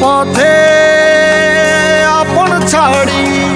পথে আপন ছাড়ি।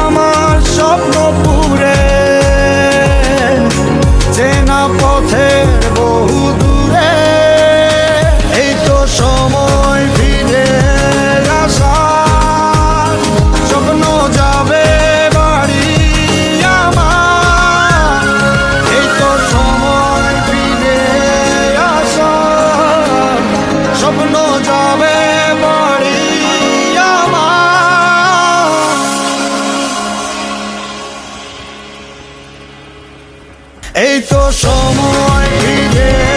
পথের বহু এই তো সময় ফিরে